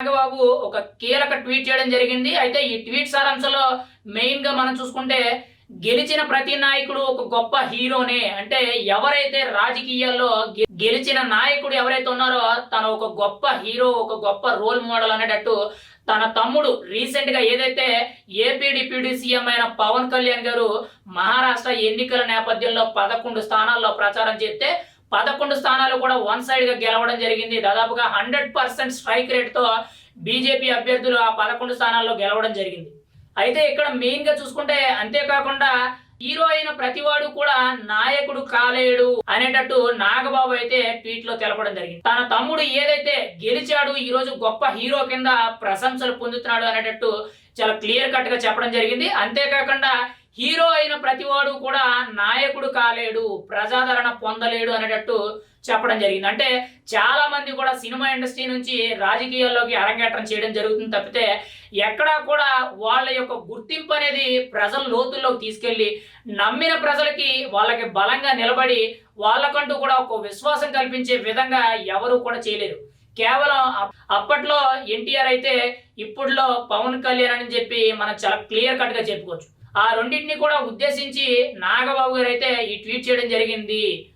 నాగబాబు ఒక కీలక ట్వీట్ చేయడం జరిగింది. అయితే ఈ ట్వీట్ సారాంశంలో మెయిన్గా మనం చూసుకుంటే గెలిచిన ప్రతి నాయకుడు ఒక గొప్ప హీరోనే. అంటే ఎవరైతే రాజకీయాల్లో గెలిచిన నాయకుడు ఎవరైతే ఉన్నారో తను ఒక గొప్ప హీరో ఒక గొప్ప రోల్ మోడల్ అనేటట్టు తన తమ్ముడు రీసెంట్గా ఏదైతే ఏపీ డిప్యూటీ సీఎం అయిన పవన్ కళ్యాణ్ గారు మహారాష్ట్ర ఎన్నికల నేపథ్యంలో పదకొండు స్థానాల్లో ప్రచారం చేస్తే పదకొండు స్థానాలు కూడా వన్ సైడ్గా గెలవడం జరిగింది. దాదాపుగా హండ్రెడ్ పర్సెంట్ స్ట్రైక్ రేట్తో బీజేపీ అభ్యర్థులు ఆ పదకొండు స్థానాల్లో గెలవడం జరిగింది. అయితే ఇక్కడ మెయిన్గా చూసుకుంటే అంతేకాకుండా హీరో అయిన ప్రతివాడు కూడా నాయకుడు కాలేడు అనేటట్టు నాగబాబు అయితే ట్వీట్లో తెలపడం జరిగింది. తన తమ్ముడు ఏదైతే గెలిచాడు ఈ రోజు గొప్ప హీరో కింద ప్రశంసలు పొందుతున్నాడు అనేటట్టు చాలా క్లియర్ కట్గా చెప్పడం జరిగింది. అంతేకాకుండా హీరో అయిన ప్రతివాడు కూడా నాయకుడు కాలేడు ప్రజాదరణ పొందలేడు అనేటట్టు చెప్పడం జరిగింది. అంటే చాలా మంది కూడా సినిమా ఇండస్ట్రీ నుంచి రాజకీయాల్లోకి అరంగేట్రం చేయడం జరుగుతుంది తప్పితే ఎక్కడా కూడా వాళ్ళ యొక్క గుర్తింపు అనేది ప్రజల లోతుల్లోకి తీసుకెళ్ళి నమ్మిన ప్రజలకి వాళ్ళకి బలంగా నిలబడి వాళ్ళకంటూ కూడా ఒక విశ్వాసం కల్పించే విధంగా ఎవరు కూడా చేయలేరు. కేవలం అప్- అప్పట్లో ఎన్టీఆర్ అయితే ఇప్పుడులో పవన్ కళ్యాణ్ అని చెప్పి మనం చాలా క్లియర్ కట్గా చెప్పుకోవచ్చు. ఆ రెండింటిని కూడా ఉద్దేశించి నాగబాబు గారు అయితే ఈ ట్వీట్ చేయడం జరిగింది.